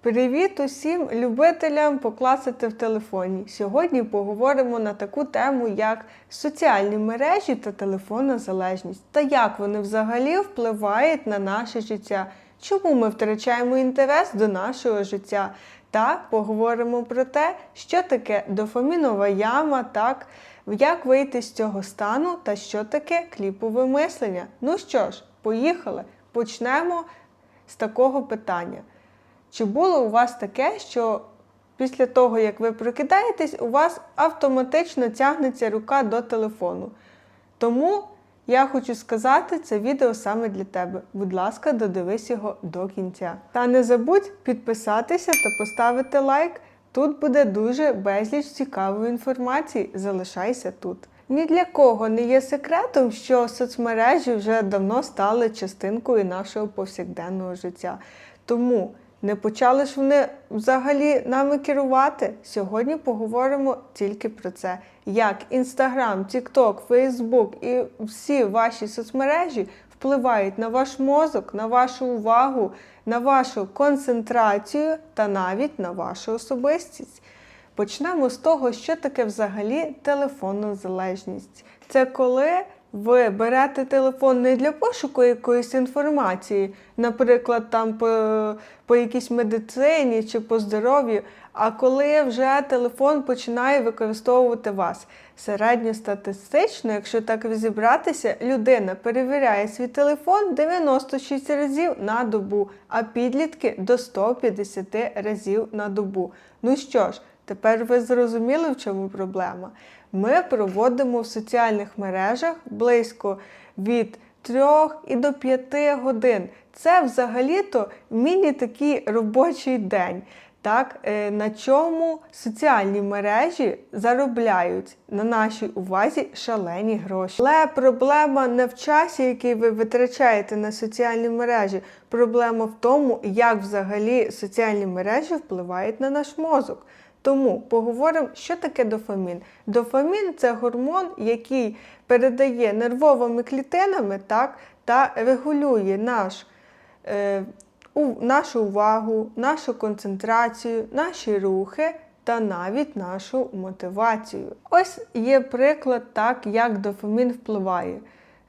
Привіт усім любителям покласити в телефоні. Сьогодні поговоримо на таку тему, як соціальні мережі та телефонна залежність, та як вони взагалі впливають на наше життя, чому ми втрачаємо інтерес до нашого життя. Та поговоримо про те, що таке дофамінова яма, так, як вийти з цього стану та що таке кліпове мислення. Ну що ж, поїхали. Почнемо з такого питання. Чи було у вас таке, що після того, як ви прокидаєтесь, у вас автоматично тягнеться рука до телефону? Тому я хочу сказати, це відео саме для тебе. Будь ласка, додивись його до кінця. Та не забудь підписатися та поставити лайк. Тут буде дуже безліч цікавої інформації. Залишайся тут. Ні для кого не є секретом, що соцмережі вже давно стали частинкою нашого повсякденного життя. Тому не почали ж вони взагалі нами керувати. Сьогодні поговоримо тільки про це. Як Інстаграм, Тікток, Фейсбук і всі ваші соцмережі впливають на ваш мозок, на вашу увагу, на вашу концентрацію та навіть на вашу особистість. Почнемо з того, що таке взагалі телефонна залежність. Це коли ви берете телефон не для пошуку якоїсь інформації, наприклад, там по, по якійсь медицині чи по здоров'ю, а коли вже телефон починає використовувати вас. Середньостатистично, якщо так розібратися, людина перевіряє свій телефон 96 разів на добу, а підлітки до 150 разів на добу. Ну що ж, тепер ви зрозуміли, в чому проблема? Ми проводимо в соціальних мережах близько від 3 і до 5 годин. Це взагалі-то міні такий робочий день. Так, е, на чому соціальні мережі заробляють на нашій увазі шалені гроші. Але проблема не в часі, який ви витрачаєте на соціальні мережі. Проблема в тому, як взагалі соціальні мережі впливають на наш мозок. Тому поговоримо, що таке дофамін. Дофамін це гормон, який передає нервовими клітинами так, та регулює наш. Е, у- нашу увагу, нашу концентрацію, наші рухи та навіть нашу мотивацію. Ось є приклад, так, як дофамін впливає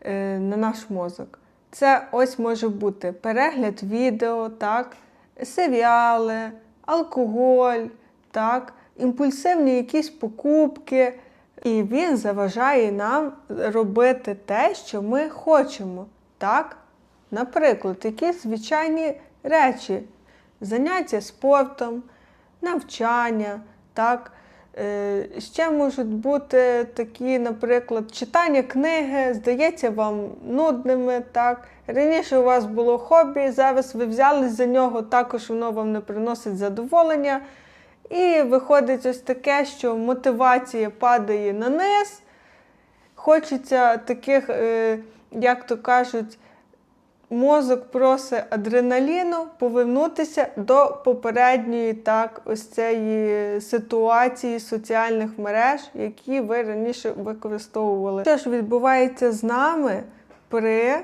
е, на наш мозок. Це ось може бути перегляд відео, так, серіали, алкоголь, так, імпульсивні якісь покупки. І він заважає нам робити те, що ми хочемо. Так? Наприклад, якісь звичайні речі, заняття спортом, навчання, так. Е, Ще можуть бути такі, наприклад, читання книги, здається вам нудними. так. Раніше у вас було хобі, зараз ви взялись за нього, також воно вам не приносить задоволення. І виходить ось таке, що мотивація падає на низ. Хочеться таких, е, як то кажуть, мозок просить адреналіну повернутися до попередньої так, ось цієї ситуації соціальних мереж, які ви раніше використовували. Що ж відбувається з нами при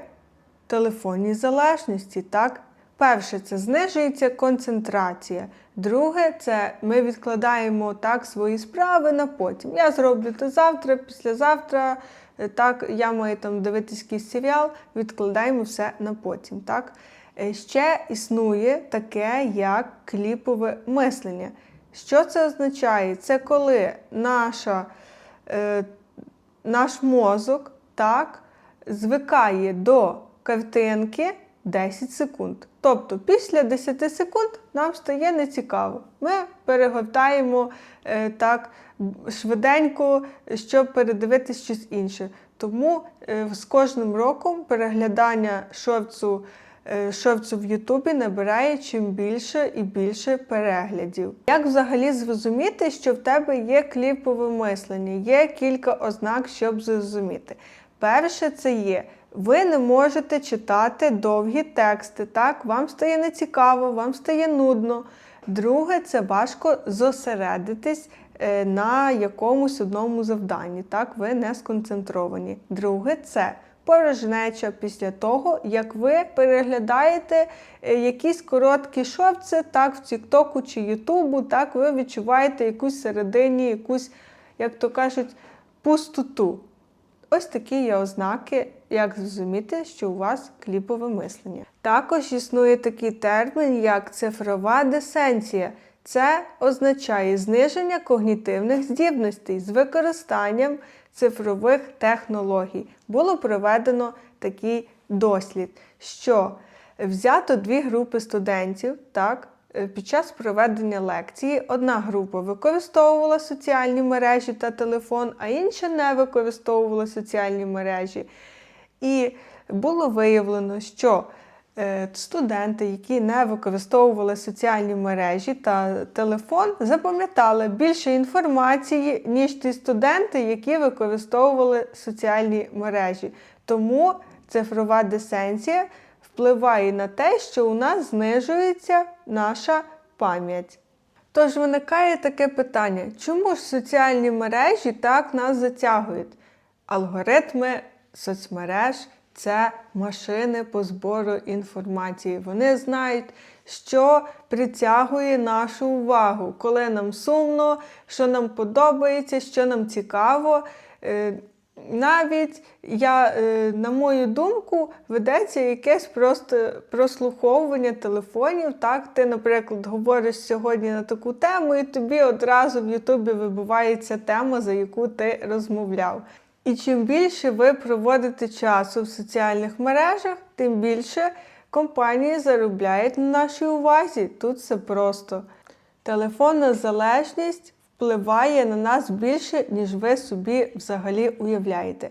телефонній залежності? так? Перше, це знижується концентрація. Друге, це ми відкладаємо так свої справи на потім. Я зроблю то завтра, післязавтра. е, Так, я маю там дивитись якийсь серіал, відкладаємо все на потім. Так? Е, Ще існує таке, як кліпове мислення. Що це означає? Це коли наша, е, наш мозок так, звикає до картинки 10 секунд. Тобто після 10 секунд нам стає нецікаво. Ми перегортаємо е, так швиденько, щоб передивитись щось інше. Тому е, з кожним роком переглядання шорцу, е, шорцу в Ютубі набирає чим більше і більше переглядів. Як взагалі зрозуміти, що в тебе є кліпове мислення? Є кілька ознак, щоб зрозуміти. Перше, це є. Ви не можете читати довгі тексти, так? Вам стає нецікаво, вам стає нудно. Друге, це важко зосередитись е, на якомусь одному завданні. Так, ви не сконцентровані. Друге, це порожнеча після того, як ви переглядаєте е, якісь короткі шорти, так в Тіктоку чи Ютубу, так ви відчуваєте якусь середині, якусь, як то кажуть, пустоту. Ось такі є ознаки, як зрозуміти, що у вас кліпове мислення. Також існує такий термін, як цифрова десенція. Це означає зниження когнітивних здібностей з використанням цифрових технологій. Було проведено такий дослід, що взято дві групи студентів, так, під час проведення лекції одна група використовувала соціальні мережі та телефон, а інша не використовувала соціальні мережі. І було виявлено, що е, студенти, які не використовували соціальні мережі та телефон, запам'ятали більше інформації, ніж ті студенти, які використовували соціальні мережі. Тому цифрова десенція впливає на те, що у нас знижується наша пам'ять. Тож виникає таке питання: чому ж соціальні мережі так нас затягують? Алгоритми соцмереж це машини по збору інформації. Вони знають, що притягує нашу увагу, коли нам сумно, що нам подобається, що нам цікаво. Навіть я, е, на мою думку, ведеться якесь просто прослуховування телефонів. Так, ти, наприклад, говориш сьогодні на таку тему, і тобі одразу в Ютубі вибивається тема, за яку ти розмовляв. І чим більше ви проводите часу в соціальних мережах, тим більше компанії заробляють на нашій увазі. Тут все просто. Телефонна залежність впливає на нас більше, ніж ви собі взагалі уявляєте.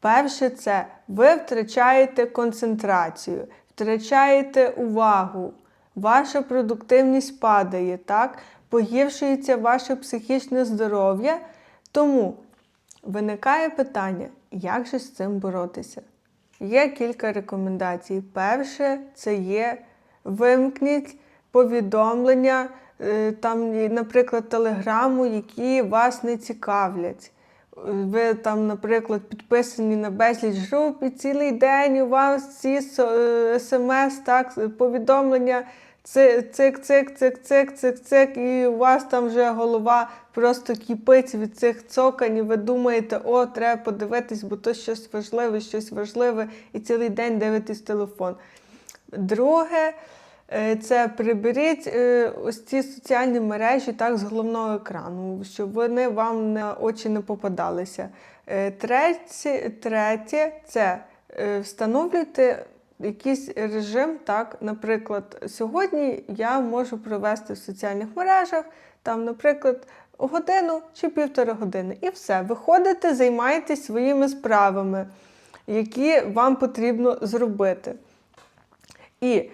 Перше, це ви втрачаєте концентрацію, втрачаєте увагу, ваша продуктивність падає, так? погіршується ваше психічне здоров'я. Тому виникає питання, як же з цим боротися? Є кілька рекомендацій. Перше, це є вимкніть повідомлення, там, наприклад, телеграму, які вас не цікавлять. Ви там, наприклад, підписані на безліч груп, і цілий день у вас ці смс, так, повідомлення, цик, цик, цик, цик, цик, цик, цик, і у вас там вже голова просто кипить від цих цокань, і ви думаєте, о, треба подивитись, бо то щось важливе, щось важливе, і цілий день дивитесь телефон. Друге, е, це приберіть е, ось ці соціальні мережі так з головного екрану, щоб вони вам на очі не попадалися. Е, Третє, третє це встановлюйте якийсь режим. так, Наприклад, сьогодні я можу провести в соціальних мережах, там, наприклад, годину чи півтори години. І все. Виходите, займаєтесь своїми справами, які вам потрібно зробити. І е,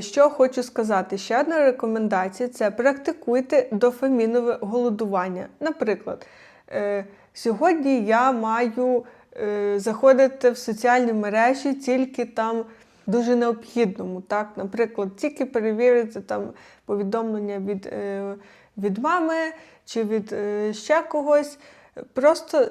що хочу сказати, ще одна рекомендація це практикуйте дофамінове голодування. Наприклад, е, сьогодні я маю е, заходити в соціальні мережі тільки там дуже необхідному. Так? Наприклад, тільки перевірити там повідомлення від, від мами чи від ще когось. Просто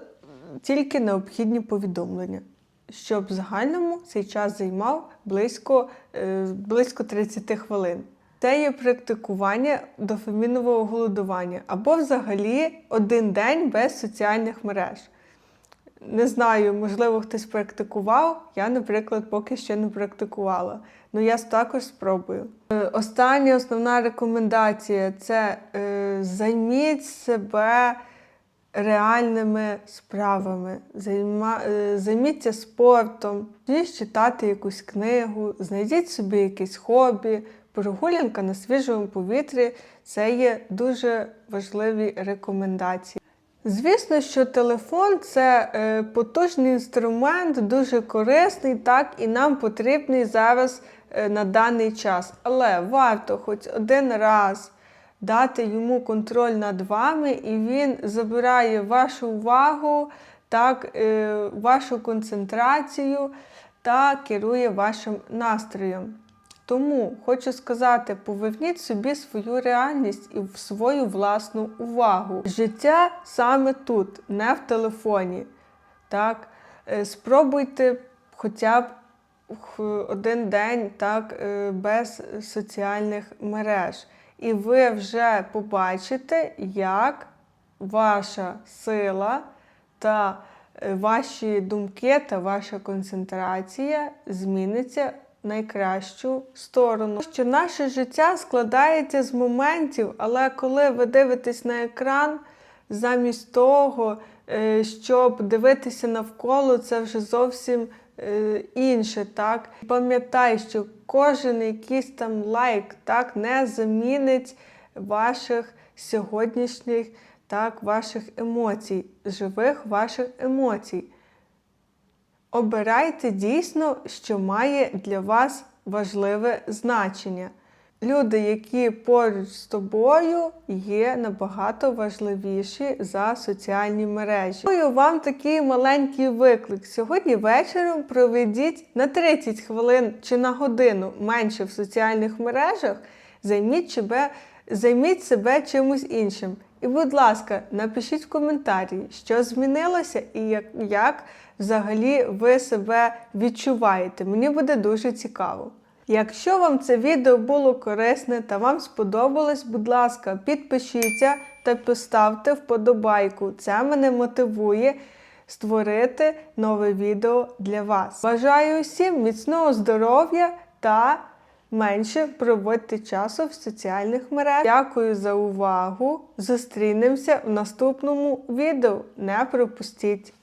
тільки необхідні повідомлення щоб в загальному цей час займав близько, е, близько 30 хвилин. Це є практикування дофамінового голодування або взагалі один день без соціальних мереж. Не знаю, можливо, хтось практикував. Я, наприклад, поки ще не практикувала. Ну я також спробую. Е, остання основна рекомендація це е, займіть себе реальними справами, Займа, е, займіться спортом, Тоді читати якусь книгу, знайдіть собі якесь хобі, прогулянка на свіжому повітрі це є дуже важливі рекомендації. Звісно, що телефон це е, потужний інструмент, дуже корисний, так і нам потрібний зараз е, на даний час. Але варто хоч один раз дати йому контроль над вами, і він забирає вашу увагу, так, е, вашу концентрацію та керує вашим настроєм. Тому хочу сказати, поверніть собі свою реальність і свою власну увагу. Життя саме тут, не в телефоні. Так? Е, спробуйте хоча б один день так е, без соціальних мереж. І ви вже побачите, як ваша сила та е, ваші думки та ваша концентрація зміниться в найкращу сторону. Що наше життя складається з моментів, але коли ви дивитесь на екран, замість того, е, щоб дивитися навколо, це вже зовсім інше. Так? Пам'ятай, що кожен якийсь там лайк так, не замінить ваших сьогоднішніх так, ваших емоцій, живих ваших емоцій. Обирайте дійсно, що має для вас важливе значення. Люди, які поруч з тобою, є набагато важливіші за соціальні мережі. Даю вам такий маленький виклик. Сьогодні вечором проведіть на 30 хвилин чи на годину менше в соціальних мережах, займіть себе, займіть себе чимось іншим. І, будь ласка, напишіть в коментарі, що змінилося і як, як взагалі ви себе відчуваєте. Мені буде дуже цікаво. Якщо вам це відео було корисне та вам сподобалось, будь ласка, підпишіться та поставте вподобайку. Це мене мотивує створити нове відео для вас. Бажаю усім міцного здоров'я та менше проводьте часу в соціальних мережах. Дякую за увагу! Зустрінемося в наступному відео. Не пропустіть!